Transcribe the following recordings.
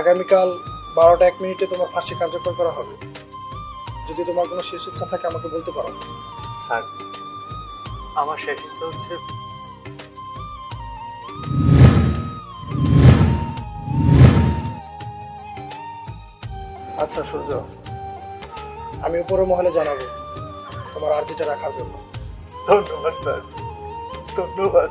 আগামীকাল বারোটা এক মিনিটে তোমার ফাঁসি কার্যকর করা হবে। যদি তোমার কোনো শেষ ইচ্ছা থাকে আমাকে বলতে পারো। স্যার আমার শেষ ইচ্ছা হচ্ছে আচ্ছা সূর্য। আমি উপরের মহলে জানাব তোমার আর্জিটা রাখার জন্য। ধন্যবাদ স্যার। ধন্যবাদ।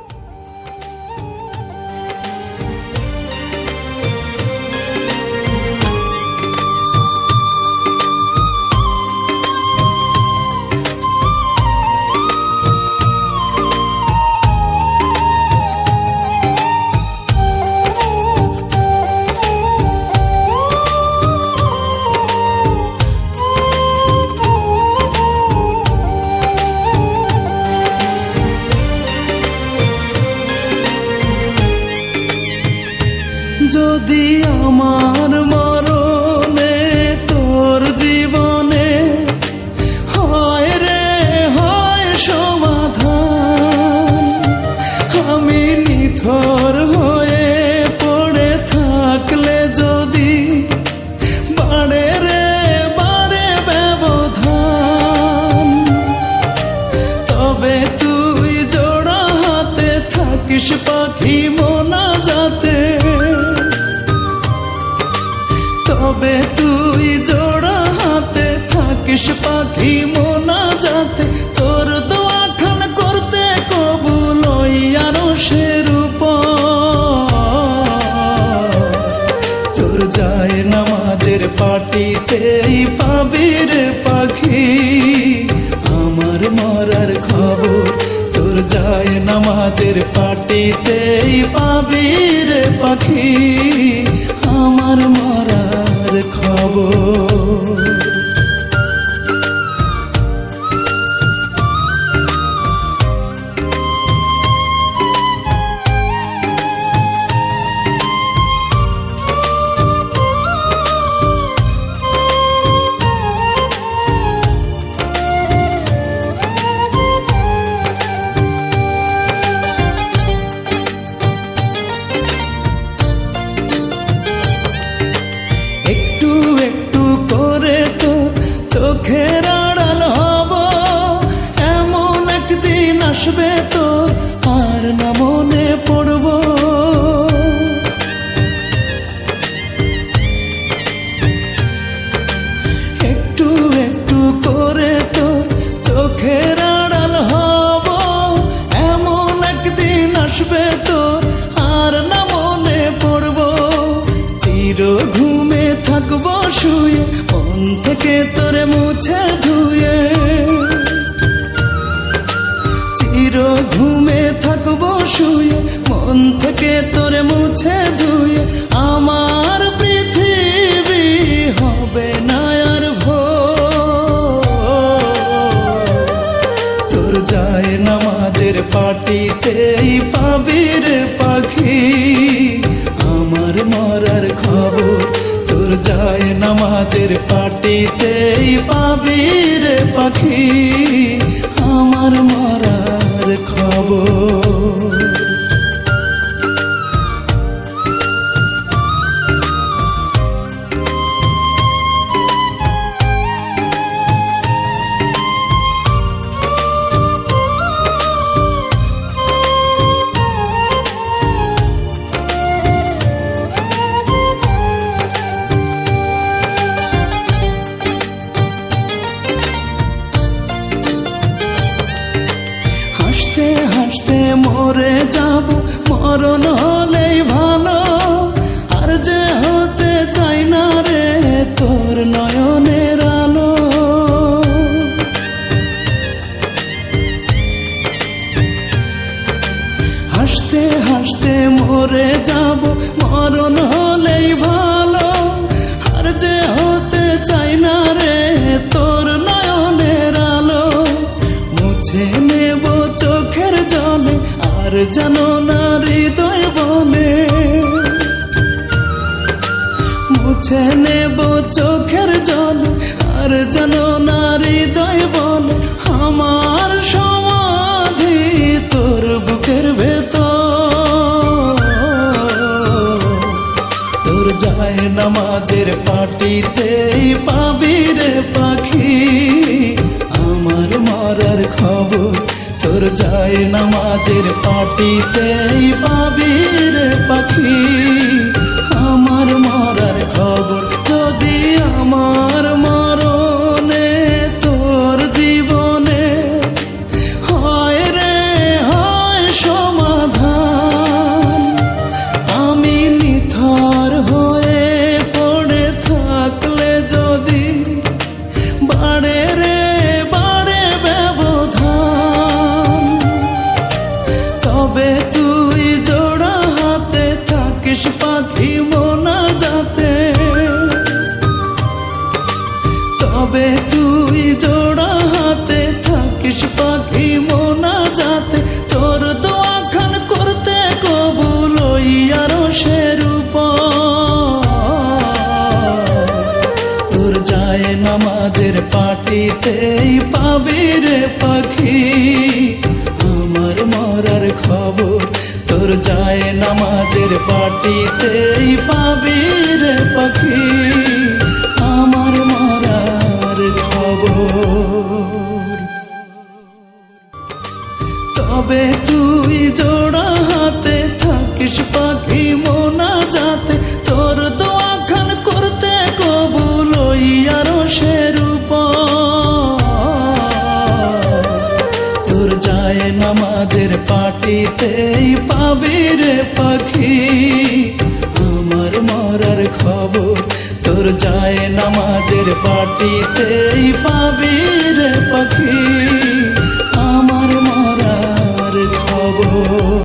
তবে তুই জোড়া হাতে থাকিস পাখি মোনা যাতে। তোর দোয়া করতে কবুল ওই আরও সে রূপ। তোর যায় নামাজের পাটিতেই পাবির পাখি। আমার মরার খবর, তোর যায় নামাজের পাটিতেই পাবির পাখি। আমার মরার খবর। হব? এমন একদিন আসবে তো আর না মনে পড়ব? শুয়ে, মন থেকে তোরে মুছে ধুয়ে। চির ঘুমে থাকব শুয়ে, মন থেকে তোরে মুছে ধুয়ে। নামাজের পাটিতেই পাবির পাখি। আমার মরার খবর। মরণ হলেই ভালো আর যে হতে চাই না মুছে নেব চোখের জল, আর যেন নারী দয় বল, আমার সমাধি তোর বুকের ভেতর। তোর যায় নামাজের পাটিতেই পাবি রে পাখি, আমার মরার খবর, তোর যায় নামাজের পাটিতেই পাবি সাজের পাটিতেই পাবির পাখি। আমার মরার খবর তোর যায় নামাজের পাটিতেই পাবির পাখি। পাটিতেই পা